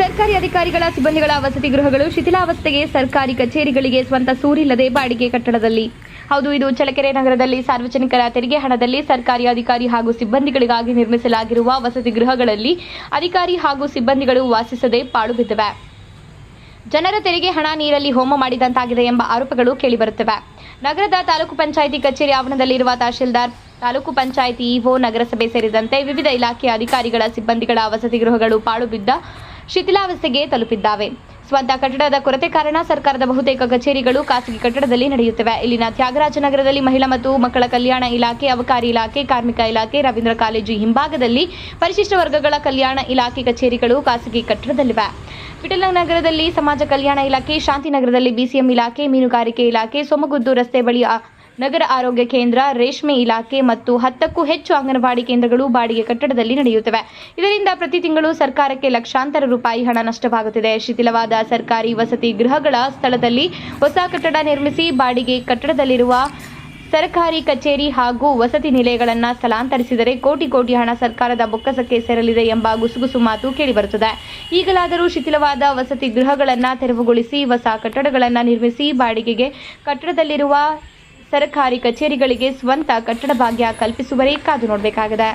ಸರ್ಕಾರಿ ಅಧಿಕಾರಿಗಳ ಸಿಬ್ಬಂದಿಗಳ ವಸತಿ ಗೃಹಗಳು ಶಿಥಿಲಾವಸ್ಥೆಗೆ ಸರ್ಕಾರಿ ಕಚೇರಿಗಳಿಗೆ ಸ್ವಂತ ಸೂರಿಲ್ಲದೆ ಬಾಡಿಗೆ ಕಟ್ಟಡದಲ್ಲಿ. ಹೌದು, ಇದು ಚಳ್ಳಕೆರೆ ನಗರದಲ್ಲಿ ಸಾರ್ವಜನಿಕರ ತೆರಿಗೆ ಹಣದಲ್ಲಿ ಸರ್ಕಾರಿ ಅಧಿಕಾರಿ ಹಾಗೂ ಸಿಬ್ಬಂದಿಗಳಿಗಾಗಿ ನಿರ್ಮಿಸಲಾಗಿರುವ ವಸತಿ ಗೃಹಗಳಲ್ಲಿ ಅಧಿಕಾರಿ ಹಾಗೂ ಸಿಬ್ಬಂದಿಗಳು ವಾಸಿಸದೆ ಪಾಳು ಬಿದ್ದಿವೆ. ಜನರ ತೆರಿಗೆ ಹಣ ನೀರಲ್ಲಿ ಹೋಮ ಮಾಡಿದಂತಾಗಿದೆ ಎಂಬ ಆರೋಪಗಳು ಕೇಳಿಬರುತ್ತವೆ. ನಗರದ ತಾಲೂಕು ಪಂಚಾಯಿತಿ ಕಚೇರಿ ಆವರಣದಲ್ಲಿರುವ ತಹಶೀಲ್ದಾರ್, ತಾಲೂಕು ಪಂಚಾಯಿತಿ ಇಒ, ನಗರಸಭೆ ಸೇರಿದಂತೆ ವಿವಿಧ ಇಲಾಖೆಯ ಅಧಿಕಾರಿಗಳ ಸಿಬ್ಬಂದಿಗಳ ವಸತಿ ಗೃಹಗಳು ಪಾಳು ಬಿದ್ದ ಶಿಥಿಲಾವಸ್ಥೆಗೆ ತಲುಪಿದ್ದಾವೆ. ಸ್ವಂತ ಕಟ್ಟಡದ ಕೊರತೆ ಕಾರಣ ಸರ್ಕಾರದ ಬಹುತೇಕ ಕಚೇರಿಗಳು ಖಾಸಗಿ ಕಟ್ಟಡದಲ್ಲಿ ನಡೆಯುತ್ತಿವೆ. ಇಲ್ಲಿನ ತ್ಯಾಗರಾಜನಗರದಲ್ಲಿ ಮಹಿಳಾ ಮತ್ತು ಮಕ್ಕಳ ಕಲ್ಯಾಣ ಇಲಾಖೆ, ಅಬಕಾರಿ ಇಲಾಖೆ, ಕಾರ್ಮಿಕ ಇಲಾಖೆ, ರವೀಂದ್ರ ಕಾಲೇಜು ಹಿಂಭಾಗದಲ್ಲಿ ಪರಿಶಿಷ್ಟ ವರ್ಗಗಳ ಕಲ್ಯಾಣ ಇಲಾಖೆ ಕಚೇರಿಗಳು ಖಾಸಗಿ ಕಟ್ಟಡದಲ್ಲಿವೆ. ವಿಠಲನಗರದಲ್ಲಿ ಸಮಾಜ ಕಲ್ಯಾಣ ಇಲಾಖೆ ಶಾಂತಿನಗರದಲ್ಲಿ ಬಿಸಿಎಂ ಇಲಾಖೆ, ಮೀನುಗಾರಿಕೆ ಇಲಾಖೆ, ಸೊಮಗುದ್ದು ರಸ್ತೆ ಬಳಿ ಆ- ನಗರ ಆರೋಗ್ಯ ಕೇಂದ್ರ, ರೇಷ್ಮೆ ಇಲಾಖೆ ಮತ್ತು ಹತ್ತಕ್ಕೂ ಹೆಚ್ಚು ಅಂಗನವಾಡಿ ಕೇಂದ್ರಗಳು ಬಾಡಿಗೆ ಕಟ್ಟಡದಲ್ಲಿ ನಡೆಯುತ್ತವೆ. ಇದರಿಂದ ಪ್ರತಿ ತಿಂಗಳು ಸರ್ಕಾರಕ್ಕೆ ಲಕ್ಷಾಂತರ ರೂಪಾಯಿ ಹಣ ನಷ್ಟವಾಗುತ್ತಿದೆ. ಶಿಥಿಲವಾದ ಸರ್ಕಾರಿ ವಸತಿ ಗೃಹಗಳ ಸ್ಥಳದಲ್ಲಿ ಹೊಸ ಕಟ್ಟಡ ನಿರ್ಮಿಸಿ ಬಾಡಿಗೆ ಕಟ್ಟಡದಲ್ಲಿರುವ ಸರ್ಕಾರಿ ಕಚೇರಿ ಹಾಗೂ ವಸತಿ ನಿಲಯಗಳನ್ನು ಸ್ಥಳಾಂತರಿಸಿದರೆ ಕೋಟಿ ಕೋಟಿ ಹಣ ಸರ್ಕಾರದ ಬೊಕ್ಕಸಕ್ಕೆ ಸೇರಲಿದೆ ಎಂಬ ಗುಸುಗುಸು ಮಾತು ಕೇಳಿಬರುತ್ತದೆ. ಈಗಲಾದರೂ ಶಿಥಿಲವಾದ ವಸತಿ ಗೃಹಗಳನ್ನು ತೆರವುಗೊಳಿಸಿ ಹೊಸ ಕಟ್ಟಡಗಳನ್ನು ನಿರ್ಮಿಸಿ ಬಾಡಿಗೆಗೆ ಕಟ್ಟಡದಲ್ಲಿರುವ ಸರ್ಕಾರಿ ಕಚೇರಿಗಳಿಗೆ ಸ್ವಂತ ಕಟ್ಟಡ ಭಾಗ್ಯ ಕಲ್ಪಿಸುವರೇ ಕಾದು ನೋಡಬೇಕಾಗಿದೆ.